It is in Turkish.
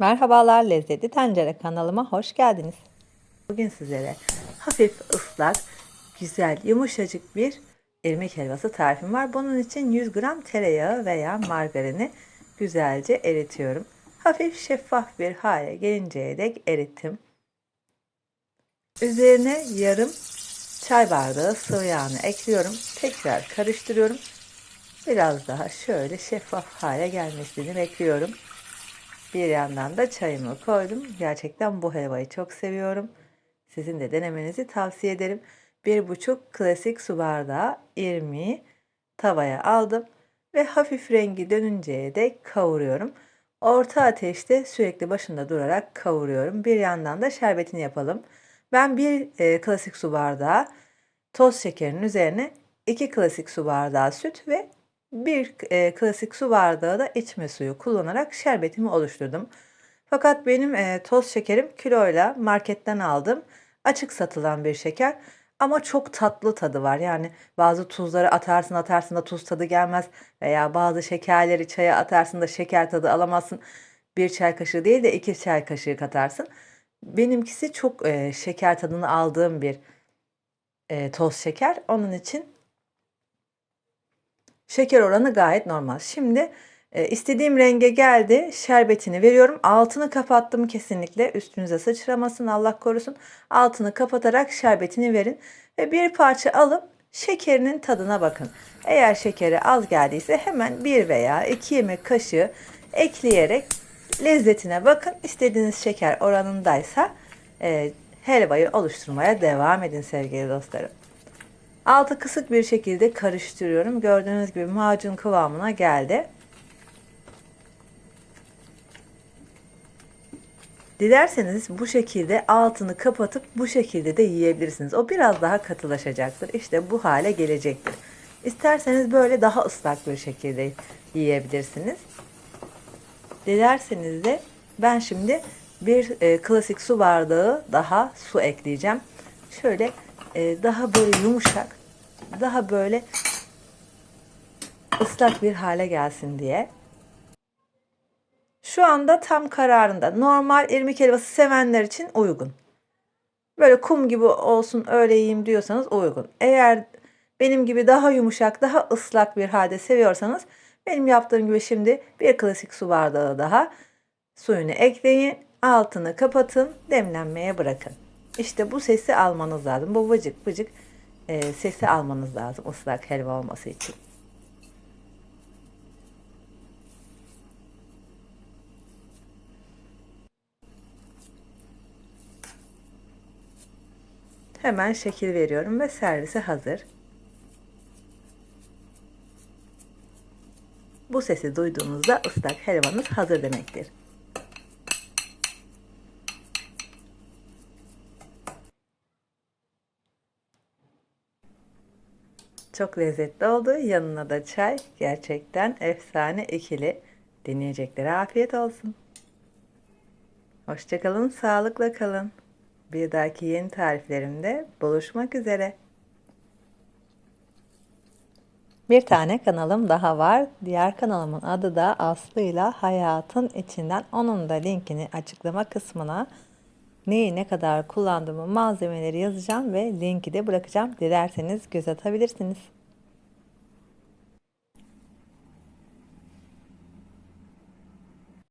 Merhabalar Lezzetli Tencere kanalıma hoş geldiniz. Bugün sizlere hafif ıslak, güzel, yumuşacık bir irmik helvası tarifim var. Bunun için 100 gram tereyağı veya margarini güzelce eritiyorum. Hafif şeffaf bir hale gelinceye dek erittim. Üzerine yarım çay bardağı sıvı yağını ekliyorum. Tekrar karıştırıyorum. Biraz daha şöyle şeffaf hale gelmesini bekliyorum. Bir yandan da çayımı koydum. Gerçekten bu helvayı çok seviyorum. Sizin de denemenizi tavsiye ederim. Bir buçuk klasik su bardağı irmiği tavaya aldım ve hafif rengi dönünceye dek kavuruyorum. Orta ateşte sürekli başında durarak kavuruyorum. Bir yandan da şerbetini yapalım. Ben bir e, klasik su bardağı toz şekerin üzerine 2 klasik su bardağı süt ve bir e, klasik su bardağı da içme suyu kullanarak şerbetimi oluşturdum. Fakat benim e, toz şekerim kiloyla marketten aldım. Açık satılan bir şeker ama çok tatlı tadı var. Yani bazı tuzları atarsın atarsın da tuz tadı gelmez veya bazı şekerleri çaya atarsın da şeker tadı alamazsın. Bir çay kaşığı değil de iki çay kaşığı katarsın. Benimkisi çok e, şeker tadını aldığım bir e, toz şeker. Onun için Şeker oranı gayet normal. Şimdi e, istediğim renge geldi. Şerbetini veriyorum. Altını kapattım kesinlikle. Üstünüze sıçramasın Allah korusun. Altını kapatarak şerbetini verin. Ve bir parça alıp şekerinin tadına bakın. Eğer şekeri az geldiyse hemen bir veya iki yemek kaşığı ekleyerek lezzetine bakın. İstediğiniz şeker oranındaysa e, helvayı oluşturmaya devam edin sevgili dostlarım. Altı kısık bir şekilde karıştırıyorum. Gördüğünüz gibi macun kıvamına geldi. Dilerseniz bu şekilde altını kapatıp bu şekilde de yiyebilirsiniz. O biraz daha katılaşacaktır. İşte bu hale gelecektir. İsterseniz böyle daha ıslak bir şekilde yiyebilirsiniz. Dilerseniz de ben şimdi bir e, klasik su bardağı daha su ekleyeceğim. Şöyle daha böyle yumuşak, daha böyle ıslak bir hale gelsin diye. Şu anda tam kararında. Normal irmik helvası sevenler için uygun. Böyle kum gibi olsun öyle yiyeyim diyorsanız uygun. Eğer benim gibi daha yumuşak, daha ıslak bir halde seviyorsanız benim yaptığım gibi şimdi bir klasik su bardağı daha suyunu ekleyin, altını kapatın, demlenmeye bırakın. İşte bu sesi almanız lazım. Bu vıcık vıcık e, sesi almanız lazım ıslak helva olması için. Hemen şekil veriyorum ve servise hazır. Bu sesi duyduğunuzda ıslak helvanız hazır demektir. Çok lezzetli oldu. Yanına da çay. Gerçekten efsane ikili. Deneyeceklere afiyet olsun. Hoşçakalın, sağlıkla kalın. Bir dahaki yeni tariflerimde buluşmak üzere. Bir tane kanalım daha var. Diğer kanalımın adı da Aslı ile Hayatın içinden. Onun da linkini açıklama kısmına neyi ne kadar kullandığımı malzemeleri yazacağım ve linki de bırakacağım. Dilerseniz göz atabilirsiniz.